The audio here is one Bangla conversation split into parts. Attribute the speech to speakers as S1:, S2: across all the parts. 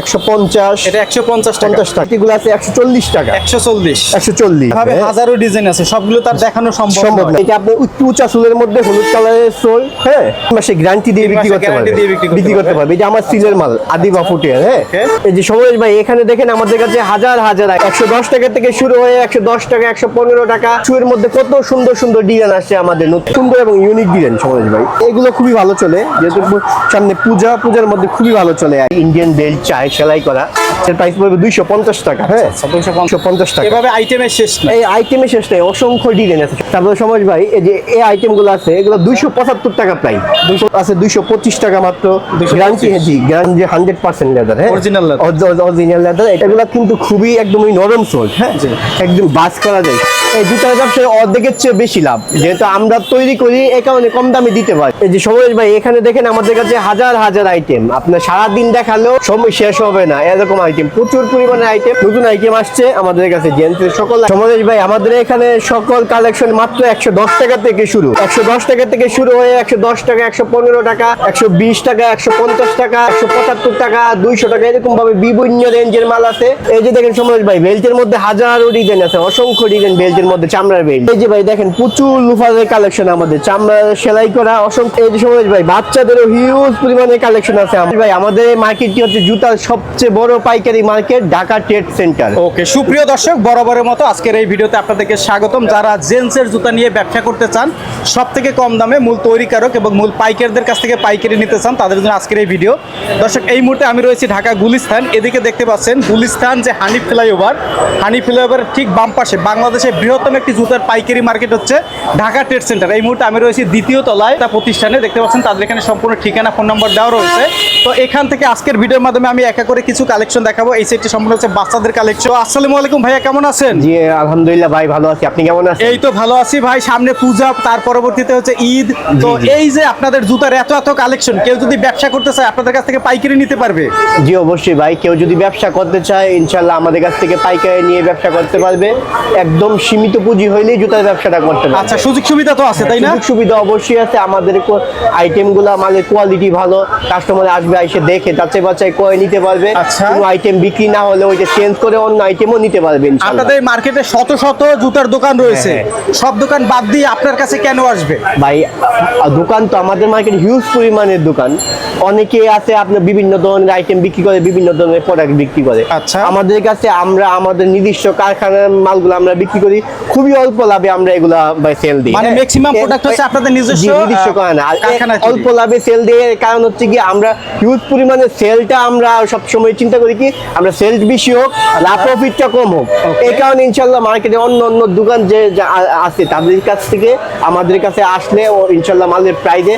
S1: একশো পঞ্চাশ।
S2: এটা একশো পঞ্চাশ
S1: পঞ্চাশ টাকা। এগুলো আছে একশো চল্লিশ টাকা।
S2: একশো চল্লিশ।
S1: একশো চল্লিশ।
S2: এভাবে হাজারো ডিজাইন আছে সবগুলো তার দেখানো সম্ভব
S1: সম্ভব না। এটা আপনি একটু উঁচা চুলের মধ্যে হলুদ কালারের সোল হ্যাঁ? মাসে গ্যারান্টি দিয়ে বিক্রি করতে পারবে।
S2: বিক্রি করতে পারবে।
S1: পারবে। এটা আমার সিলের মাল আদিবা ফুটিয়ার হ্যাঁ? এই যে সমরেশ ভাই এখানে দেখেন আমাদের কাছে হাজার হাজার একশো দশ টাকা থেকে শুরু হয়ে একশো দশ টাকা একশো পনেরো টাকা। শুয়ের মধ্যে কত সুন্দর সুন্দর ডিজাইন আসছে আমাদের নতুন। সুন্দর এবং ইউনিক ডিজাইন সমরেশ ভাই। এগুলো খুবই ভালো চলে। যেহেতু সামনে পূজা পূজার মধ্যে খুবই ভালো চলে। ইন্ডিয়ান বেল্ট চায় সেলাই করা। এর প্রাইস পড়বে দুইশো পঞ্চাশ টাকা হ্যাঁ? দুইশো পঞ্চাশ টাকা।
S2: এভাবে আইটেমের শেষ নাই
S1: এই আইটেমের শেষ নেই অসংখ্য ডিজাইন আছে। তারপরে সমাজ ভাই এই যে এই আইটেমগুলো আছে এগুলো দুইশো পঁচাত্তর টাকা প্রাইস দুইশো আছে দুইশো পঁচিশ টাকা মাত্র।
S2: 225
S1: গ্যারান্টি জি গ্যারান্টি হান্ড্রেড পার্সেন্ট লেদার হ্যাঁ?
S2: Leather।
S1: অরিজিনাল লেদার এগুলো কিন্তু খুবই একদমই নরম সোল হ্যাঁ? একদম বাস করা যায়। এই ব্যবসায় অর্ধেকের চেয়ে বেশি লাভ। যেহেতু আমরা তৈরি করি এই কারণে কম দামে দিতে পারি এই যে ভাই, এখানে দেখেন আমাদের কাছে হাজার হাজার আইটেম আপনার সারাদিন দেখালেও সময় শেষ হবে না। এরকম আইটেম প্রচুর পরিমাণে আইটেম নতুন আইটেম আসছে আমাদের কাছে জেন্টসের সকল। সমরেশ ভাই, আমাদের এখানে সকল কালেকশন মাত্র একশো দশ টাকা থেকে শুরু। একশো দশ টাকা থেকে শুরু হয়ে একশো দশ টাকা, একশো পনেরো টাকা, একশো বিশ টাকা, একশো পঞ্চাশ টাকা, একশো পঁচাত্তর টাকা, দুইশো টাকা এরকম ভাবে বিভিন্ন রেঞ্জের মাল আছে। এই যে দেখেন সমরেশ ভাই বেল্টের মধ্যে হাজারো ডিজাইন আছে, অসংখ্য ডিজাইন বেল্টের মধ্যে চামড়ার বেল্ট। এই যে ভাই, দেখেন, প্রচুর লুফারের কালেকশন আমাদের। চামড়ার সেলাই করা অসংখ্য এই যে সমরেশ ভাই, বাচ্চাদেরও হিউজ পরিমাণে কালেকশন আছে আমাদের। ভাই, আমাদের মার্কেটটি হচ্ছে? জুতার সবচেয়ে বড় পাইকারি market Dhaka trade centre
S2: okay সুপ্রিয় দর্শক, বরাবরের মতো আজকের এই ভিডিওতে আপনাদেরকে স্বাগতম। যারা জেন্টসের জুতা নিয়ে ব্যবসা করতে চান সব থেকে কম দামে মূল তৈরিকারক এবং মূল পাইকারদের কাছ থেকে পাইকারি নিতে চান, তাদের জন্য আজকের এই ভিডিও। দর্শক, এই মুহূর্তে আমি রয়েছি ঢাকা গুলিস্তান। এদিকে দেখতে পাচ্ছেন গুলিস্তান যে হানি ফ্লাইওভার হানি ফ্লাইওভার ঠিক বাম পাশে বাংলাদেশের বৃহত্তম একটি জুতার পাইকারি মার্কেট হচ্ছে ঢাকা ট্রেড সেন্টার। এই মুহূর্তে আমি রয়েছি দ্বিতীয় তলায়। তা প্রতিষ্ঠানে দেখতে পাচ্ছেন তাদের এখানে সম্পূর্ণ ঠিকানা ফোন নম্বর দেওয়া রয়েছে। তো এখান থেকে আজকের ভিডিওর মাধ্যমে আমি একা করে কিছু কালেকশন দেখাবো। এই সেটটি সম্পূর্ণ হচ্ছে বাচ্চাদের কালেকশন আসসালামু আলাইকুম ভাইয়া কেমন আছেন?
S1: জি আলহামদুলিল্লাহ ভাই ভালো আছি। আপনি কেমন আছেন?
S2: এই তো ভালো আছি ভাই সামনে পূজা তার পরবর্তীতে হচ্ছে ঈদ। তো এই যে আপনাদের জুতার এত এত কালেকশন কেউ যদি ব্যবসা করতে চায় আপনাদের কাছ থেকে পাইকারি নিতে পারবে?
S1: জি অবশ্যই ভাই। কেউ যদি ব্যবসা করতে চায় ইনশাল্লাহ আমাদের কাছ থেকে পাইকারি নিয়ে ব্যবসা করতে পারবে। একদম সীমিত পুঁজি হইলেই জুতার ব্যবসাটা করতে পারবে।
S2: আচ্ছা সুযোগ সুবিধা তো আছে তাই না?
S1: সুযোগ সুবিধা অবশ্যই আছে। আমাদের আইটেমগুলো মালের কোয়ালিটি ভালো। কাস্টমার আসবে এসে দেখে যাচাই বাছাই করে নিতে পারবে।
S2: আচ্ছা।
S1: কোনো আইটেম বিক্রি না হলে ওইটা চেঞ্জ করে অন্য আইটেমও নিতে পারবে ইনশাল্লাহ।
S2: আপনাদের মার্কেটে শত শত জুতার দোকান রয়েছে।
S1: হ্যাঁ,
S2: সব দোকান বাদ দিয়ে আপনার কাছে কেন আসবে?
S1: ভাই দোকান তো আমাদের মার্কেট হিউজ পরিমাণের দোকান। অনেকে আছে আপনার বিভিন্ন ধরনের আইটেম বিক্রি করে বিভিন্ন ধরনের প্রোডাক্ট বিক্রি করে।
S2: আচ্ছা।
S1: আমাদের কাছে আমরা আমাদের নিজস্ব কারখানার মালগুলো আমরা বিক্রি করি। খুবই অল্প লাভে আমরা এগুলা ভাই সেল দিই।
S2: মানে
S1: এ-
S2: product হচ্ছে আপনাদের নিজস্ব,
S1: নিজস্ব কারখানা আর। অল্প লাভে সেল দিয়ে কারণ হচ্ছে কি আমরা হিউজ পরিমাণে সেলটা আমরা সব সময় চিন্তা করি কি আমরা সেল বেশি হোক লাভ প্রফিটটা কম হোক। এই কারণে ইনশাল্লাহ মার্কেটে অন্য অন্য দোকান যে আছে তাদের কাছ থেকে আমাদের কাছে আসলে ও ইনশাল্লাহ মালের প্রাইজে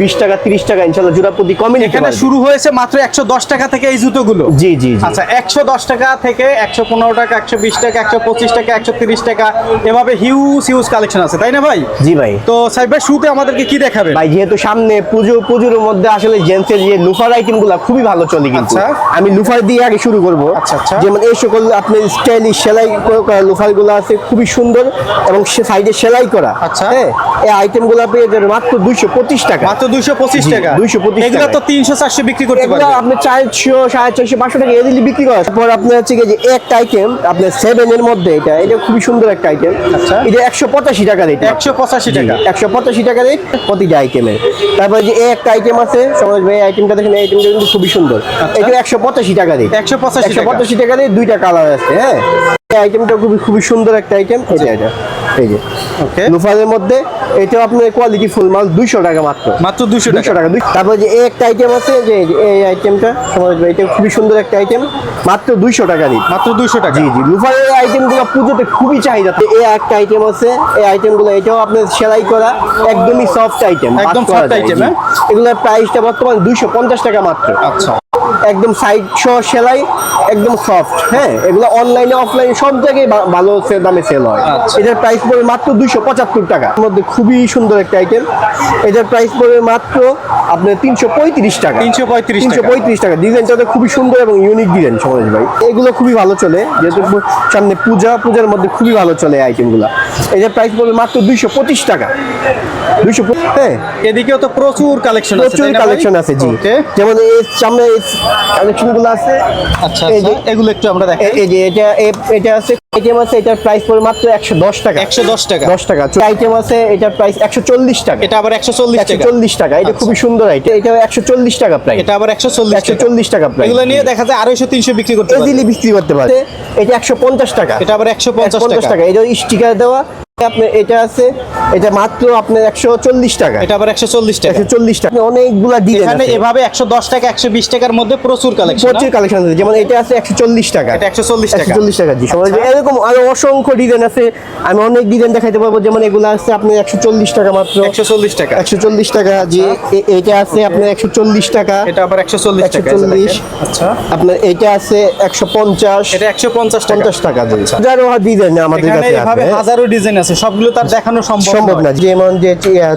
S1: বিশ টাকা তিরিশ টাকা ইনশাল্লাহ জোড়া প্রতি কমে
S2: এখানে শুরু হয়েছে মাত্র একশো দশ টাকা থেকে এই জুতোগুলো?
S1: জি জি
S2: আচ্ছা একশো দশ টাকা থেকে একশো পনেরো টাকা একশো বিশ টাকা একশো পঁচিশ টাকা একশো তিরিশ টাকা এভাবে হিউজ হিউজ কালেকশন আছে তাই না ভাই?
S1: জি ভাই।
S2: তো সাহেব ভাই শুরুতে আমাদেরকে কি দেখাবেন?
S1: ভাই যেহেতু সামনে পুজো পুজোর মধ্যে আসলে জেন্টসের যে লুফার আইটেমগুলা খুবই ভালো চলে কিন্তু।
S2: আচ্ছা।
S1: আমি লুফার দিয়ে আগে শুরু করব।
S2: আচ্ছা, আচ্ছা।
S1: যেমন এই সকল আপনার স্টাইলিশ সেলাই করা লুফারগুলো আছে খুবই সুন্দর এবং সাইডে সেলাই করা।
S2: আচ্ছা।
S1: হ্যাঁ এই আইটেমগুলা পেয়ে যাবেন মাত্র দুইশো পঁচিশ টাকা।
S2: মাত্র দুইশো পঁচিশ টাকা?
S1: 225
S2: এগুলো তো। তিনশো চারশো বিক্রি করতে
S1: এগুলো
S2: পারবে।
S1: আপনি চারশো সাড়ে চারশো পাঁচশো টাকা এদিকে বিক্রি করা। তারপর আপনার হচ্ছে যে একটা আইটেম আপনার সেভেন এর মধ্যে এটা এটা খুবই সুন্দর একটা আইটেম
S2: আচ্ছা।
S1: এটা একশো পঁচাশি টাকা রেট
S2: একশো পঁচাশি টাকা।
S1: একশো পঁচাশি টাকা রেট প্রতিটা আইটেমের তারপরে যে এই একটা আইটেম আছে সমাজ ভাই আইটেমটা দেখেন এই আইটেমটা কিন্তু খুবই সুন্দর। এটা একশো পঁচাশি টাকা রেট
S2: 185
S1: একশো
S2: টাকা।
S1: পঁচাশি টাকা রেট দুইটা কালার আছে হ্যাঁ? এই আইটেমটা খুবই খুবই সুন্দর একটা আইটেম এটা। এটা এই যে।
S2: ওকে
S1: লুফারের মধ্যে এটাও আপনার কোয়ালিটি ফুল মাল দুইশো টাকা মাত্র।
S2: মাত্র দুশো
S1: দুশো
S2: টাকা।
S1: দুই- তারপরে যে এই একটা আইটেম আছে যে এই আইটেমটা এটা খুবই সুন্দর একটা আইটেম মাত্র দুইশো টাকা রেট
S2: মাত্র দুশো টাকা।
S1: জি জি। লুফারের আইটেমগুলো পুজোতে খুবই চাহিদা। এই একটা আইটেম আছে এই আইটেমগুলো এটাও আপনার সেলাই করা একদমই সফট আইটেম
S2: একদম soft item, হ্যাঁ?
S1: এগুলোর প্রাইসটা বর্তমান দুইশো পঞ্চাশ টাকা মাত্র।
S2: আচ্ছা।
S1: একদম সাইড সহ সেলাই একদম সফট হ্যাঁ? এগুলো অনলাইনে অফলাইনে সব জায়গায় ভালো সে- দামে সেল হয়।
S2: আচ্ছা।
S1: এটার প্রাইস পড়বে মাত্র দুইশো পঁচাত্তর টাকা। এর মধ্যে খুবই সুন্দর একটা আইটেম এটার প্রাইস পড়বে মাত্র আপনার তিনশো পঁয়ত্রিশ টাকা।
S2: 335
S1: তিনশো
S2: টাকা।
S1: পঁয়ত্রিশ টাকা। ডিজাইনটা তো খুবই সুন্দর এবং ইউনিক ডিজাইন সমাজ ভাই। এগুলো খুবই ভালো চলে। যেহেতু সামনে পূজা পূজার মধ্যে খুবই ভালো চলে আইটেমগুলো এটার প্রাইস পড়বে মাত্র দুইশো পঁচিশ টাকা। দুইশো হ্যাঁ?
S2: এদিকেও তো প্রচুর কালেকশন
S1: প্রচুর কালেকশন আছে জি। যেমন সামনে কালেকশনগুলো আছে
S2: আচ্ছা।
S1: এই যে
S2: আচ্ছা এগুলো একটু আমরা
S1: দেখি এই যে এটা এটা আছে আইটেম আছে এটার প্রাইস পড়ে মাত্র একশো দশ টাকা
S2: একশো দশ টাকা
S1: দশ টাকা আইটেম আছে এটার প্রাইস একশো চল্লিশ টাকা
S2: এটা আবার টাকা
S1: এটা
S2: আচ্ছা।
S1: খুবই সুন্দর আইটেম এটা একশো চল্লিশ টাকা প্রাইস
S2: এটা আবার একশো চল্লিশ
S1: একশো
S2: টাকা
S1: চল্লিশ টাকা প্রাইস
S2: এগুলো নিয়ে দেখা যায় বিক্রি করতে
S1: ইজিলি বিক্রি করতে পারে এটা একশো পঞ্চাশ টাকা
S2: এটা আবার একশো পঞ্চাশ
S1: পঞ্চাশ
S2: টাকা
S1: টাকা এটা স্টিকার দেওয়া আপনার এটা আছে এটা মাত্র আপনার একশো চল্লিশ টাকা
S2: এটা আবার একশো চল্লিশ টাকা
S1: একশো চল্লিশ টাকা অনেকগুলা ডিজাইন
S2: এখানে এভাবে একশো দশ টাকা একশো বিশ টাকার মধ্যে প্রচুর কালেকশন
S1: প্রচুর কালেকশন আছে যেমন এটা আছে একশো চল্লিশ টাকা
S2: এটা একশো চল্লিশ টাকা
S1: চল্লিশ টাকা জি
S2: আচ্ছা।
S1: এরকম আরও অসংখ্য ডিজাইন আছে। আমি অনেক ডিজাইন দেখাইতে পারব যেমন এগুলো আছে আপনি একশো চল্লিশ টাকা মাত্র।
S2: একশো চল্লিশ টাকা।
S1: একশো চল্লিশ টাকা এ- এটা আছে আপনার একশো চল্লিশ টাকা।
S2: এটা আবার একশো চল্লিশ যে
S1: 140
S2: দেখেন। আচ্ছা।
S1: আপনার এটা আছে একশো পঞ্চাশ।
S2: এটা একশো পঞ্চাশ
S1: পঞ্চাশ টাকা হাজারো ডিজাইন আমাদের কাছে
S2: এভাবে হাজারো ডিজাইন আছে সবগুলো তার দেখানো সম্ভব
S1: না। যেমন যে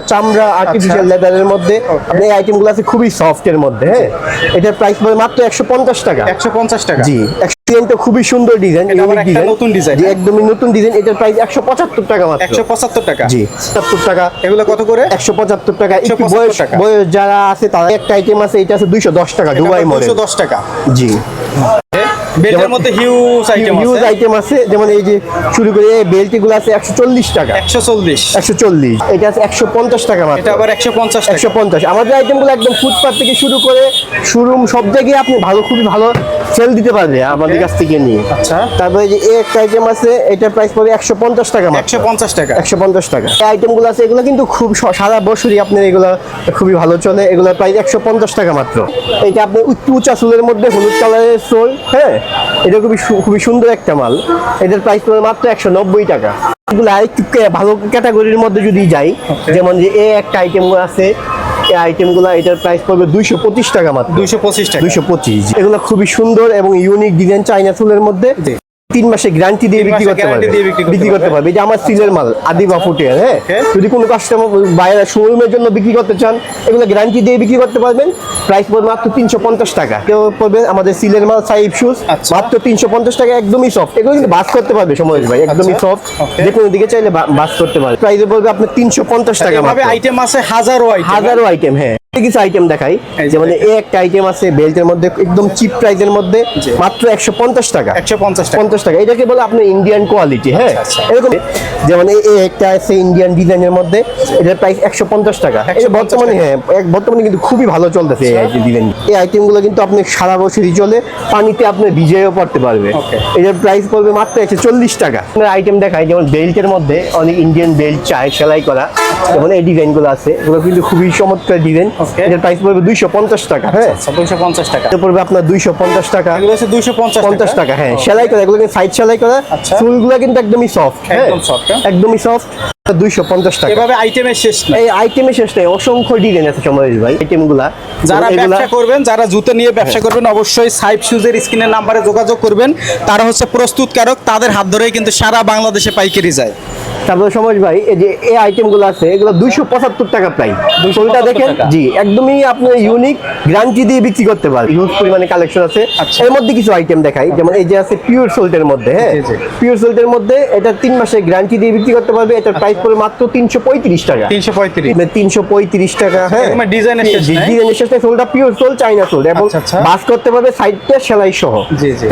S1: চামড়া আর্টিফিশিয়াল লেদারের মধ্যে আপনি এই আইটেমগুলো আছে খুবই সফট এর মধ্যে হ্যাঁ? এটার প্রাইস মাত্র একশো পঞ্চাশ টাকা।
S2: একশো পঞ্চাশ টাকা।
S1: জি ডিজাইনটা খুবই সুন্দর ডিজাইন
S2: এটা নতুন ডিজাইন, হ্যাঁ?
S1: একদমই নতুন ডিজাইন এটার প্রাইস একশো পঁচাত্তর টাকা মাত্র।
S2: একশো পঁচাত্তর টাকা।
S1: জি পঁচাত্তর টাকা।
S2: এগুলো কত করে?
S1: একশো পঁচাত্তর টাকা। একটু বয়স বয়স যারা আছে তারা একটা আইটেম আছে এটা আছে দুইশো দশ টাকা দুবাই মডেল
S2: দুশো দশ টাকা।
S1: জি।
S2: বেল্টের মধ্যে হিউজ আইটেম
S1: হিউজ
S2: আছে।
S1: আইটেম আছে। যেমন এই যে শুরু করে বেল্টগুলো আছে একশো চল্লিশ টাকা।
S2: একশো চল্লিশ।
S1: একশো চল্লিশ। এটা আছে একশো পঞ্চাশ টাকা মাত্র।
S2: এটা আবার একশো পঞ্চাশ টাকা।
S1: একশো পঞ্চাশ। আমাদের আইটেমগুলো একদম ফুটপাথ থেকে শুরু করে শোরুম সব জায়গায় আপনি ভালো খুবই ভালো সেল দিতে পারবে আমাদের কাছ থেকে নিয়ে।
S2: আচ্ছা।
S1: তারপরে যে এই একটা আইটেম আছে এটার প্রাইস পড়বে একশো পঞ্চাশ টাকা মাত্র।
S2: একশো পঞ্চাশ টাকা।
S1: একশো পঞ্চাশ টাকা। এই আইটেমগুলো আছে এগুলো কিন্তু খুব সারা বছরই আপনার এগুলো খুবই ভালো চলে। এগুলোর প্রাইস একশো পঞ্চাশ টাকা মাত্র। এটা আপনি একটু উঁচা চুলের মধ্যে হলুদ কালারের সোল হ্যাঁ? এটা খুবই খুবই সুন্দর একটা মাল। এটার প্রাইস পড়বে মাত্র একশো নব্বই টাকা। এগুলো আরেকটু ভালো ক্যাটাগরির মধ্যে যদি যাই যেমন যে এ একটা আইটেম আছে এই আইটেমগুলো এটার প্রাইস পড়বে দুইশো পঁচিশ টাকা মাত্র।
S2: দুইশো পঁচিশ টাকা।
S1: দুইশো পঁচিশ। এগুলো খুবই সুন্দর এবং ইউনিক ডিজাইন চাইনা ফুলের মধ্যে। তিন মাসে গ্যারান্টি দিয়ে বিক্রি করতে পারবে।
S2: বিক্রি করতে পারবে।
S1: এটা আমার সিলের মাল আদিবা ফুটের হ্যাঁ? যদি কোনো কাস্টমার বাইরে শোরুমের জন্য বিক্রি করতে চান এগুলো গ্যারান্টি দিয়ে বিক্রি করতে পারবেন। প্রাইস পড়বে মাত্র তিনশো পঞ্চাশ টাকা। কেউ পড়বে আমাদের সিলের মাল সাইব শুজ
S2: আচ্ছা।
S1: মাত্র তিনশো পঞ্চাশ টাকা একদমই সফট এগুলো কিন্তু বাস করতে পারবে সময় ভাই একদমই
S2: আচ্ছা।
S1: সফট যে কোনো দিকে চাইলে বাস করতে পারবে। প্রাইসে পড়বে আপনার তিনশো পঞ্চাশ টাকা
S2: আইটেম আছে হাজারো আইটেম
S1: হাজারো আইটেম হ্যাঁ। কিছু আইটেম দেখাই। যেমন। এই একটা আইটেম আছে বেল্টের মধ্যে একদম চিপ প্রাইসের মধ্যে মাত্র একশো পঞ্চাশ টাকা।
S2: একশো পঞ্চাশ
S1: পঞ্চাশ টাকা। এটাকে বলে আপনার ইন্ডিয়ান কোয়ালিটি হ্যাঁ?
S2: আচ্ছা, আচ্ছা।
S1: এরকম। যেমন এই একটা আছে ইন্ডিয়ান ডিজাইনের মধ্যে এটার প্রাইস একশো পঞ্চাশ টাকা। বর্তমানে হ্যাঁ বর্তমানে কিন্তু খুবই ভালো চলতেছে এই
S2: আচ্ছা।
S1: ডিজাইন এই আইটেমগুলো কিন্তু আপনি সারা বছরই চলে পানিতে আপনি ভিজেও পড়তে পারবে. এটার প্রাইস পড়বে মাত্র একশো চল্লিশ টাকা। আপনার আইটেম দেখাই যেমন বেল্টের মধ্যে অনেক ইন্ডিয়ান বেল্ট চায় সেলাই করা। যেমন এই ডিজাইনগুলো আছে এগুলো কিন্তু খুবই চমৎকার ডিজাইন. এটার প্রাইস পড়বে দুইশো পঞ্চাশ টাকা হ্যাঁ?
S2: দুইশো পঞ্চাশ টাকা।
S1: এটা পড়বে আপনার দুইশো পঞ্চাশ টাকা।
S2: এগুলো হচ্ছে দুইশো পঞ্চাশ
S1: পঞ্চাশ টাকা হ্যাঁ সেলাই করা এগুলো কিন্তু সাইড সেলাই করা
S2: আচ্ছা।
S1: চুলগুলো কিন্তু একদমই সফট
S2: একদম soft, হ্যাঁ?
S1: একদমই সফট দুইশো পঞ্চাশ টাকা।
S2: এভাবে আইটেমের শেষ নাই
S1: এই আইটেমের শেষ নেই অসংখ্য ডিজাইন আছে সমরেশ ভাই আইটেমগুলা
S2: যারা ব্যবসা করবেন যারা জুতো নিয়ে ব্যবসা
S1: হ্যাঁ।
S2: করবেন অবশ্যই শুজের স্ক্রিনের নাম্বারে যোগাযোগ করবেন। তারা হচ্ছে প্রস্তুতকারক তাদের হাত ধরেই কিন্তু সারা বাংলাদেশে পাইকারি যায়।
S1: তারপরে সমরেশ ভাই এই যে এই আইটেমগুলো আছে এগুলো দুইশো পঁচাত্তর টাকা সোলটা
S2: 275
S1: দেখেন? জি একদমই আপনার ইউনিক গ্যারান্টি দিয়ে বিক্রি করতে পারবেন হিউজ পরিমাণে কালেকশন আছে।
S2: আচ্ছা।
S1: এর মধ্যে কিছু আইটেম দেখাই যেমন এই যে আছে পিওর সোল্টের মধ্যে হ্যাঁ। পিওর সোল্টের মধ্যে এটা তিন মাসের গ্যারান্টি দিয়ে বিক্রি করতে পারবে। এটার প্রাইস পড়বে মাত্র তিনশো পঁয়ত্রিশ টাকা।
S2: তিনশো পঁয়ত্রিশ।
S1: তিনশো পঁয়ত্রিশ টাকা হ্যাঁ?
S2: ডিজাইনের
S1: ডিজাইনের শেষ সোলটা পিওর সোল চাইনা সোল এবং
S2: আচ্ছা, আচ্ছা।
S1: বাস করতে পারবে সাইডটা সেলাই সহ।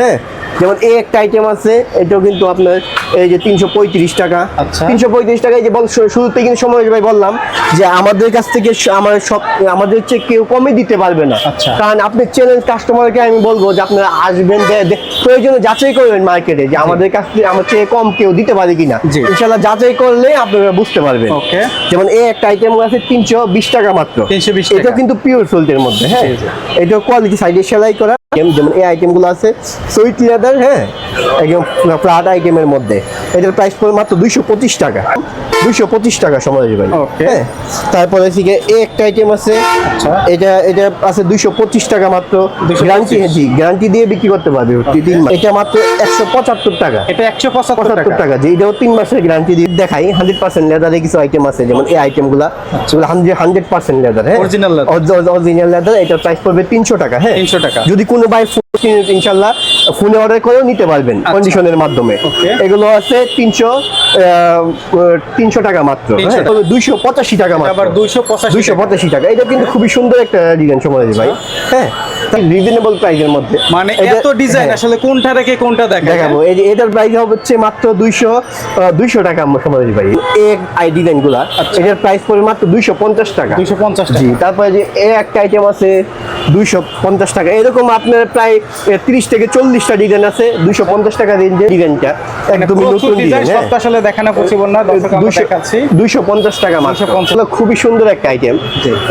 S1: হ্যাঁ? যেমন এই একটা আইটেম আছে এটাও কিন্তু আপনার এই যে তিনশো পঁয়ত্রিশ টাকা।
S2: আচ্ছা।
S1: তিনশো পঁয়ত্রিশ টাকা এই যে বল শুরুতে কিন্তু সময় ভাই বললাম যে আমাদের কাছ থেকে আমার সব আমাদের চেয়ে কেউ কমে দিতে পারবে না।
S2: আচ্ছা।
S1: কারণ আপনি চ্যালেঞ্জ কাস্টমারকে আমি বলব যে আপনারা আসবেন প্রয়োজনে যাচাই করবেন মার্কেটে যে আমাদের কাছ থেকে আমার চেয়ে কম কেউ দিতে পারে কিনা। ইনশাল্লাহ যাচাই করলে আপনারা বুঝতে পারবেন। যেমন এই একটা আইটেম আছে তিনশো বিশ টাকা মাত্র।
S2: 320
S1: এটা কিন্তু পিওর সোল্টের মধ্যে হ্যাঁ। এটা কোয়ালিটি সাইডে সেলাই করা। যেমন এই আইটেমগুলো আছে। সুইট লেদার হ্যাঁ একদম ফ্ল্যাট আইটেমের মধ্যে। এটার প্রাইস পড়ে মাত্র দুইশো পঁচিশ টাকা। দুইশো পঁচিশ টাকা সময় ভাই হ্যাঁ তারপরে থেকে একটা আইটেম আছে
S2: আচ্ছা।
S1: এটা এটা আছে দুইশো পঁচিশ টাকা মাত্র। গ্যারান্টি জি গ্যারান্টি দিয়ে বিক্রি করতে পারবে তিন এটা মাত্র একশো পঁচাত্তর টাকা।
S2: এটা একশো পঁচাত্তর টাকা।
S1: যে এটাও তিন মাসের গ্যারান্টি দিয়ে দেখাই। হান্ড্রেড পার্সেন্ট লেদারে কিছু আইটেম আছে যেমন এই আইটেমগুলো হান্ড্রেড হান্ড্রেড পার্সেন্ট লেদার হ্যাঁ। অরিজিনাল লেদার এটা প্রাইস পড়বে তিনশো টাকা হ্যাঁ।
S2: 300 টাকা।
S1: যদি কোনো বাই ইনশাল্লাহ ফোনে অর্ডার করেও নিতে পারবেন কন্ডিশনের মাধ্যমে। এগুলো আছে তিনশো তিনশো টাকা মাত্র
S2: 300
S1: দুইশো পঁচাশি টাকা মাত্র।
S2: আবার দুইশো
S1: দুইশো পঁচাশি টাকা। এটা কিন্তু খুবই সুন্দর একটা ডিজাইন সময় ভাই। হ্যাঁ রিজনেবল প্রাইসের মধ্যে।
S2: মানে এত ডিজাইন
S1: হ্যাঁ,
S2: আসলে কোনটা রেখে কোনটা দেখা
S1: দেখাবো। এই যে এটার প্রাইস হচ্ছে মাত্র দুইশো দুইশো টাকা আমার সময় ভাই। এই আই ডিজাইনগুলা এটার প্রাইস পড়বে মাত্র দুইশো পঞ্চাশ টাকা।
S2: দুইশো পঞ্চাশ
S1: জি তারপরে যে এ একটা আইটেম আছে দুইশো পঞ্চাশ টাকা। এরকম আপনার প্রায় তিরিশ থেকে চল্লিশটা ডিজাইন আছে দুইশো পঞ্চাশ টাকা রেঞ্জের ডিজাইনটা একদমই নতুন
S2: ডিজাইন
S1: ডিজাইন
S2: আসলে দেখানো পসিবল না দর্শক আমরা দেখাচ্ছি।
S1: দুইশো পঞ্চাশ টাকা মাত্র।
S2: 250
S1: খুবই সুন্দর একটা আইটেম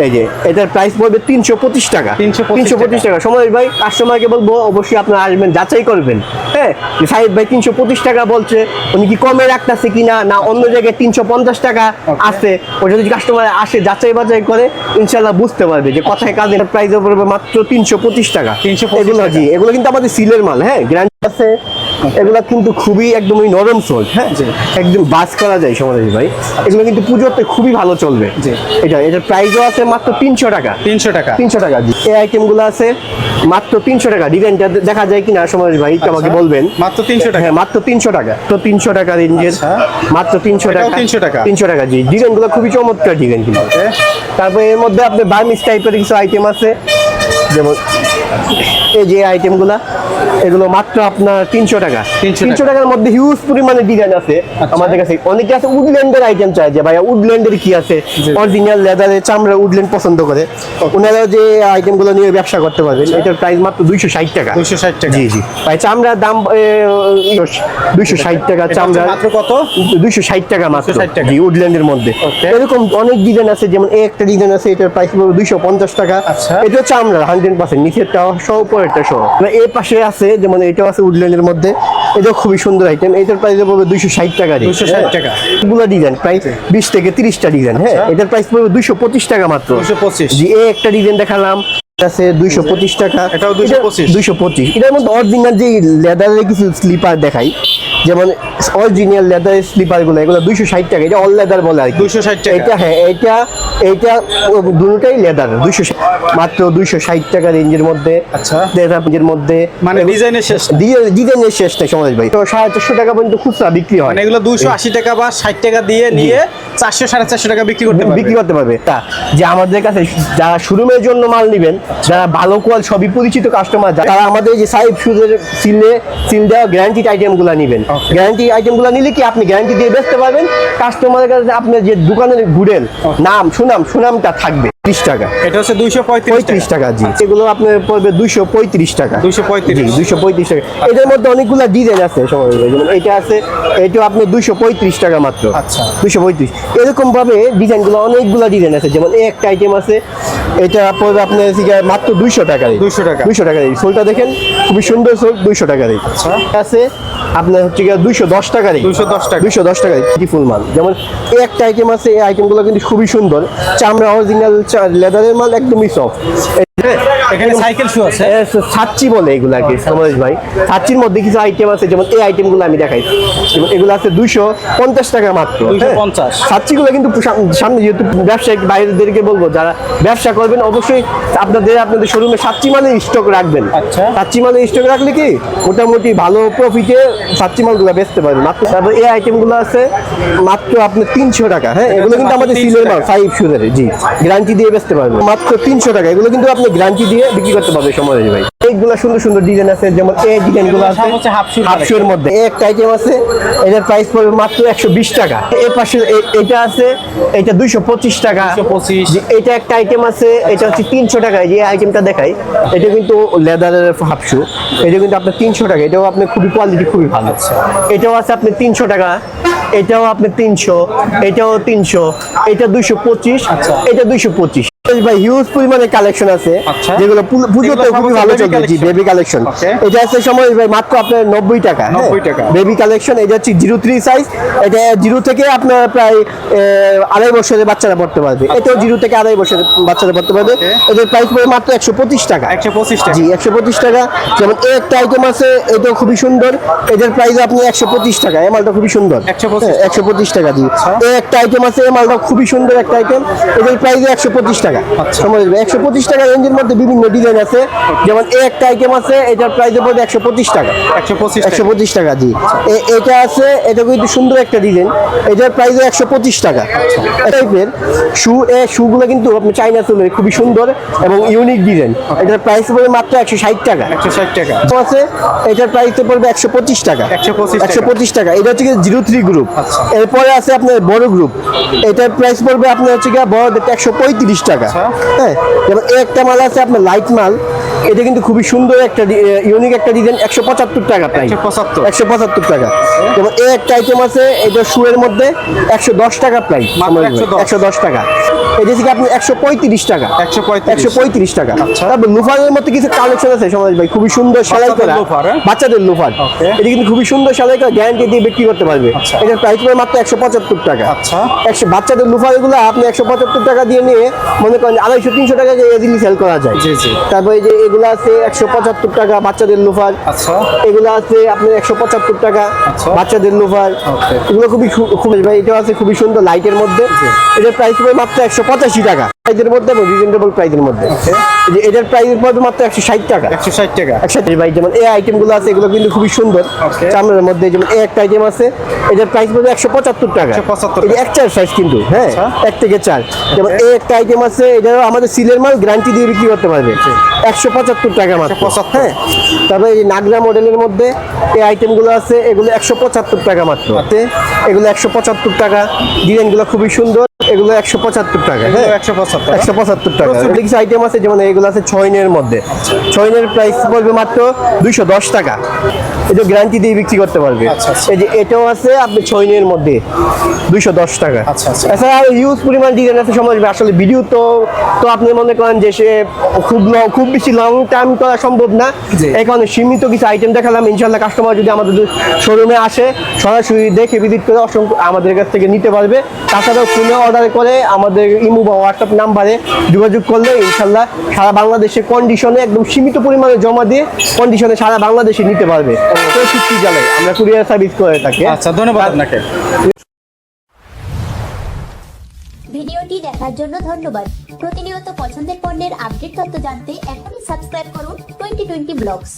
S1: এই যে এটার প্রাইস পড়বে তিনশো পঁচিশ টাকা। তিনশো পঁচিশ টাকা। সময় ভাই কাস্টমারকে বলব অবশ্যই আপনার আসবেন যাচাই করবেন। হ্যাঁ সাহেব ভাই তিনশো পঁচিশ টাকা বলছে উনি কি কমে রাখতেছে কিনা না অন্য জায়গায় তিনশো পঞ্চাশ টাকা আছে? ওটা যদি কাস্টমার আসে যাচাই বাছাই করে ইনশাল্লাহ বুঝতে পারবে যে কথায় কাজ এটার প্রাইস পড়বে মাত্র তিনশো পঁচিশ টাকা।
S2: তিনশো
S1: এগুলো জি এগুলো কিন্তু আমাদের সিলের মাল হ্যাঁ? গ্র্যান্ড আছে। এগুলো কিন্তু খুবই একদমই নরম সোল হ্যাঁ? একদম বাস করা যায় সমাজ ভাই। এগুলো কিন্তু পুজোতে খুবই ভালো চলবে। এটা এটার প্রাইসও আছে মাত্র তিনশো টাকা।
S2: তিনশো টাকা।
S1: তিনশো টাকা জি। এই আইটেমগুলো আছে মাত্র তিনশো টাকা। ডিজাইনটা দেখা যায় কিনা সমাজ ভাই আমাকে
S2: আচ্ছা।
S1: বলবেন?
S2: মাত্র তিনশো টাকা।
S1: হ্যাঁ মাত্র তিনশো টাকা। তো তিনশো টাকা রেঞ্জের
S2: আচ্ছা।
S1: মাত্র তিনশো টাকা।
S2: 300 টাকা।
S1: তিনশো টাকা জি। ডিজাইনগুলো খুবই চমৎকার ডিজাইন কিন্তু. তারপরে এর মধ্যে আপনার বার্মিস টাইপের কিছু আইটেম আছে। যেমন এই যে আইটেমগুলা এগুলো মাত্র আপনার তিনশো টাকা। তিনশো টাকার মধ্যে হিউজ পরিমাণে ডিজাইন আছে।
S2: আচ্ছা।
S1: আমাদের কাছে অনেকে আছে উডল্যান্ডের আইটেম চাই যে ভাইয়া উডল্যান্ডের কি আছে? অরিজিনাল লেদারের চামড়া উডল্যান্ড পছন্দ করে। ওনারা যে আইটেমগুলো নিয়ে ব্যবসা করতে পারবেন এটার প্রাইস মাত্র দুইশো ষাট টাকা।
S2: 260 টাকা।
S1: জি জি। ভাই চামড়ার দাম দুইশো ষাট টাকা চামড়া।
S2: মাত্র কত?
S1: দুইশো ষাট টাকা মাত্র।
S2: 260 টাকা।
S1: জি উডল্যান্ডের মধ্যে। এরকম অনেক ডিজাইন আছে যেমন একটা ডিজাইন আছে এটার প্রাইস দুইশো পঞ্চাশ টাকা।
S2: আচ্ছা।
S1: এটা আমরা হান্ড্রেড পার্সেন্ট নিচেরটা সহ উপরেরটা সহ। এবার এই পাশে আছে যেমন এটাও আছে উডল্যান্ডের মধ্যে। এটা খুবই সুন্দর আইটেম এটার প্রাইস পড়বে দুইশো ষাট টাকা দুইশো
S2: ষাট টাকা।
S1: এগুলো ডিজাইন প্রায় বিশ থেকে তিরিশটা ডিজাইন হ্যাঁ?
S2: আচ্ছা।
S1: এটার প্রাইস পড়বে দুইশো পঁচিশ টাকা মাত্র।
S2: 225
S1: পঁচিশ। এ একটা ডিজাইন দেখালাম। আছে দুইশো পঁচিশ টাকা।
S2: এটাও 225
S1: দুইশো পঁচিশ। এটার মধ্যে অরিজিনাল যে লেদারের কিছু স্লিপার দেখাই যেমন অরিজিনাল লেদারের স্লিপারগুলো এগুলো দুইশো ষাট টাকা এটা অল লেদার বলে আর কি।
S2: 260 টাকা।
S1: এটা হ্যাঁ এটা এটা দুটোটাই লেদার দুইশো মাত্র দুইশো ষাট টাকা রেঞ্জের মধ্যে
S2: আচ্ছা।
S1: লেদার রেঞ্জের মধ্যে।
S2: মানে ডিজাইনের শেষ
S1: ডিজাইনের শেষ নেই সমাজ ভাই। তো সাড়ে চারশো টাকা পর্যন্ত খুচরা বিক্রি হয়।
S2: মানে এগুলো দুইশো আশি টাকা বা ষাট টাকা দিয়ে নিয়ে চারশো সাড়ে চারশো টাকা বিক্রি করতে
S1: বিক্রি করতে পারবে। তা যে আমাদের কাছে যারা শোরুমের জন্য মাল নেবেন যারা ভালো কোয়াল সবই পরিচিত কাস্টমার তারা আমাদের যে সাইব সুদের সিলে সিল দেওয়া গ্যারান্টিড আইটেমগুলো নেবেন. গ্যারান্টি আইটেমগুলো নিলে কি আপনি গ্যারান্টি দিয়ে বেচতে পারবেন? কাস্টমারের কাছে আপনার যে দোকানের ঘুরেন নাম সুনাম সুনামটা থাকবে। ত্রিশ টাকা।
S2: এটা হচ্ছে দুইশো পঁয়ত্রিশ
S1: পঁয়ত্রিশ টাকা জি। এগুলো আপনার পড়বে দুইশো পঁয়ত্রিশ টাকা।
S2: 235
S1: জি দুইশো পঁয়ত্রিশ টাকা। এটার মধ্যে অনেকগুলো ডিজাইন আছে সময় যেমন এটা আছে এটা আপনি দুইশো পঁয়ত্রিশ টাকা মাত্র।
S2: আচ্ছা।
S1: দুইশো পঁয়ত্রিশ। এরকম ভাবে ডিজাইনগুলো অনেকগুলো ডিজাইন আছে। যেমন এই একটা আইটেম আছে এটা পড়বে আপনার মাত্র দুইশো টাকা
S2: 200 টাকা।
S1: দুইশো টাকা সোলটা দেখেন খুবই সুন্দর সোল দুইশো টাকা দিই
S2: আচ্ছা।
S1: আছে আপনার হচ্ছে গিয়ে দুইশো দশ টাকা দিই
S2: 210 টাকা।
S1: দুইশো দশ টাকা ফুল মাল। যেমন এই একটা আইটেম আছে এই আইটেমগুলো কিন্তু খুবই সুন্দর। চামড়া অরিজিনাল লেদারের মাল একদমই সফট
S2: এখানে সাইকেল শু আছে।
S1: সাচ্চি বলে এগুলো আর কি সমাজ ভাই। সাচ্চির মধ্যে কিছু আইটেম আছে যেমন এই আইটেমগুলো আমি দেখাই। এগুলো আছে দুইশো পঞ্চাশ টাকা মাত্র
S2: 250
S1: সাচ্চিগুলো কিন্তু সামনে যেহেতু ব্যবসায়িক বাইরেদেরকে বলব যারা ব্যবসা করবেন অবশ্যই আপনাদের আপনাদের শোরুমে সাচ্চি মালের স্টক রাখবেন।
S2: আচ্ছা।
S1: সাচ্চি মালের স্টক রাখলে কি মোটামুটি ভালো প্রফিটে সাচ্চি মালগুলো বেচতে পারবেন। মাত্র তারপর এই আইটেমগুলো আছে মাত্র আপনার তিনশো টাকা হ্যাঁ? এগুলো কিন্তু আমাদের সিলের মাল ফাইভ জি। গ্যারান্টি দিয়ে বেচতে পারবেন। মাত্র তিনশো টাকা। এগুলো কিন্তু আপনি গ্যারান্টি দিয়ে বিক্রি করতে পারবেন সময় ভাই এইগুলো সুন্দর সুন্দর ডিজাইন আছে যেমন এই ডিজাইনগুলো আছে
S2: সব হচ্ছে half shoe
S1: হাফ শুর মধ্যে। একটা আইটেম আছে এটার প্রাইস পড়বে মাত্র একশো বিশ টাকা। এর পাশে এটা আছে এটা দুইশো পঁচিশ টাকা।
S2: 225
S1: জি, এটা একটা আইটেম আছে এটা হচ্ছে তিনশো টাকা। এই যে আইটেমটা দেখাই এটা কিন্তু লেদারের হাফ শু এটা কিন্তু আপনার তিনশো টাকা। এটাও আপনার খুবই কোয়ালিটি খুবই ভালো। এটাও আছে আপনি তিনশো টাকা। এটাও আপনি তিনশো। এটাও তিনশো। এটা দুইশো পঁচিশ। এটা দুইশো পঁচিশ। ভাই হিউজ পরিমাণে কালেকশন আছে।
S2: আচ্ছা।
S1: যেগুলো পুজোতে খুবই ভালো চলছে। জি বেবি কালেকশন এটা আছে সময় ভাই মাত্র আপনার নব্বই টাকা।
S2: টাকা।
S1: বেবি কালেকশন এটা হচ্ছে জিরো থ্রি সাইজ এটা জিরো থেকে আপনার প্রায় আড়াই বছরের বাচ্চারা পড়তে পারবে। এটাও জিরো থেকে আড়াই বছরের বাচ্চারা পড়তে পারবে. এটার প্রাইস মাত্র একশো পঁচিশ টাকা।
S2: একশো পঁচিশ
S1: জি একশো পঁচিশ টাকা। যেমন এই একটা আইটেম আছে এটাও খুবই সুন্দর। এটার প্রাইস আপনি একশো পঁচিশ টাকা। এই মালটা খুবই সুন্দর।
S2: 125
S1: একশো পঁচিশ টাকা জি। এই একটা আইটেম আছে এই মালটা খুবই সুন্দর একটা আইটেম এটার প্রাইস একশো পঁচিশ টাকা। টাকা।
S2: আচ্ছা।
S1: সময় একশো পঁচিশ টাকা রেঞ্জের মধ্যে বিভিন্ন ডিজাইন আছে। যেমন এ একটা আইটেম আছে এটার প্রাইস পড়বে একশো পঁচিশ টাকা।
S2: একশো পঁচিশ
S1: একশো পঁচিশ টাকা জি। এ- এটা আছে এটা কিন্তু সুন্দর একটা ডিজাইন এটার প্রাইস একশো পঁচিশ টাকা। টাইপের শু এ শুগুলো কিন্তু আপনি চাইনা চলে খুবই সুন্দর এবং ইউনিক ডিজাইন এটার প্রাইস পড়বে মাত্র একশো ষাট টাকা।
S2: একশো ষাট টাকা।
S1: তো আছে এটার প্রাইস পড়বে একশো পঁচিশ টাকা।
S2: 125
S1: একশো পঁচিশ টাকা। এটা হচ্ছে জিরো থ্রি গ্রুপ
S2: আচ্ছা।
S1: এরপরে আছে আপনার বড় গ্রুপ এটার প্রাইস পড়বে আপনার হচ্ছে বড়দের একশো পঁয়ত্রিশ টাকা।
S2: আচ্ছা।
S1: হ্যাঁ যেমন একটা মাল আছে আপনার লাইট মাল। এটা কিন্তু খুবই সুন্দর একটা ইউনিক একটা ডিজাইন একশো পঁচাত্তর টাকা
S2: 175
S1: একশো পঁচাত্তর। টাকা। যেমন এই একটা আইটেম আছে এটা শুয়ের মধ্যে একশো দশ টাকা
S2: 110
S1: একশো দশ। টাকা। এটা থেকে আপনি একশো পঁয়ত্রিশ টাকা?
S2: 135
S1: একশো পঁয়ত্রিশ টাকা।
S2: আচ্ছা।
S1: তারপর লুফারের মধ্যে কিছু কালেকশন আছে সমাজ ভাই খুবই সুন্দর সেলাই
S2: বাচ্চাদের
S1: করা।
S2: লোফার, হ্যাঁ?
S1: বাচ্চাদের লোফার. এটা কিন্তু খুবই সুন্দর সেলাই করা গ্যারান্টি দিয়ে বিক্রি করতে পারবে।
S2: আচ্ছা।
S1: এটার প্রাইস মাত্র একশো পঁচাত্তর টাকা।
S2: আচ্ছা।
S1: একশো বাচ্চাদের লোফারগুলো আপনি একশো পঁচাত্তর টাকা দিয়ে নিয়ে মনে করেন আড়াইশো তিনশো টাকা ইজিলি সেল করা যায়।
S2: জি, জি।
S1: তারপরে এই যে এগুলো আছে একশো পঁচাত্তর টাকা বাচ্চাদের লোফার।
S2: আচ্ছা।
S1: এগুলো আছে আপনার একশো পঁচাত্তর টাকা
S2: আচ্ছা।
S1: বাচ্চাদের লোফার। এগুলো খুবই খুব খুবই ভাই এটা আছে খুবই সুন্দর লাইটের মধ্যে। এটার প্রাইস হবে মাত্র একশো পঁচাশি টাকা। প্রাইজের মধ্যে এবং রিজনেবল প্রাইজের মধ্যে এই যে এটার প্রাইস পড়বে মাত্র একশো ষাট টাকা।
S2: একশো ষাট টাকা।
S1: একসাথে ভাই যেমন এই আইটেমগুলো আছে এগুলো কিন্তু খুবই সুন্দর. চামড়ার মধ্যে যেমন এই একটা আইটেম আছে এটার প্রাইস পড়বে একশো পঁচাত্তর টাকা।
S2: 175
S1: এই যে এক চার সাইজ কিন্তু হ্যাঁ?
S2: আচ্ছা।
S1: এক থেকে চার। যেমন এই একটা আইটেম আছে এটাও আমাদের সিলের মাল গ্যারান্টি দিয়ে বিক্রি করতে পারবে। একশো পঁচাত্তর টাকা মাত্র
S2: 175
S1: হ্যাঁ? তারপরে এই নাগরা মডেলের মধ্যে এই আইটেমগুলো আছে এগুলো একশো পঁচাত্তর টাকা মাত্র। এগুলো একশো পঁচাত্তর টাকা। ডিজাইনগুলো খুবই সুন্দর। এগুলো একশো পঁচাত্তর টাকা হ্যাঁ?
S2: একশো পঁচাত্তর
S1: একশো পঁচাত্তর টাকা। কিছু আইটেম আছে যেমন এগুলো আছে ছয়নের মধ্যে। ছয়নের প্রাইস পড়বে মাত্র দুইশো দশ টাকা। এটা গ্যারান্টি দিয়ে বিক্রি করতে পারবে।
S2: আচ্ছা, আচ্ছা।
S1: এই যে এটাও আছে আপনি ছয়নের মধ্যে দুইশো দশ টাকা।
S2: আচ্ছা।
S1: এছাড়া আরও ইউজ পরিমাণ ডিজাইন আছে সমাজ আসলে ভিডিও তো তো আপনি মনে করেন যে সে খুব খুব বেশি লং টাইম করা সম্ভব না। কারণে সীমিত কিছু আইটেম দেখালাম ইনশাল্লাহ কাস্টমার যদি আমাদের শোরুমে আসে সরাসরি দেখে ভিজিট করে অসংখ্য আমাদের কাছ থেকে নিতে পারবে। তাছাড়াও ফোনে অর্ডার করে আমাদের ইমো বা হোয়াটসঅ্যাপ নাম্বারে যোগাযোগ করলে ইনশাল্লাহ সারা বাংলাদেশে কন্ডিশনে একদম সীমিত পরিমাণে জমা দিয়ে কন্ডিশনে সারা বাংলাদেশে নিতে পারবে। চৌষট্টি জেলায় আমরা কুরিয়ার সার্ভিস করে থাকি।
S2: আচ্ছা ধন্যবাদ আপনাকে।
S3: ভিডিওটি দেখার জন্য ধন্যবাদ। প্রতিনিয়ত পছন্দের পণ্যের আপডেট তথ্য জানতে এখনই সাবস্ক্রাইব করুন টোয়েন্টি টোয়েন্টি ব্লগস।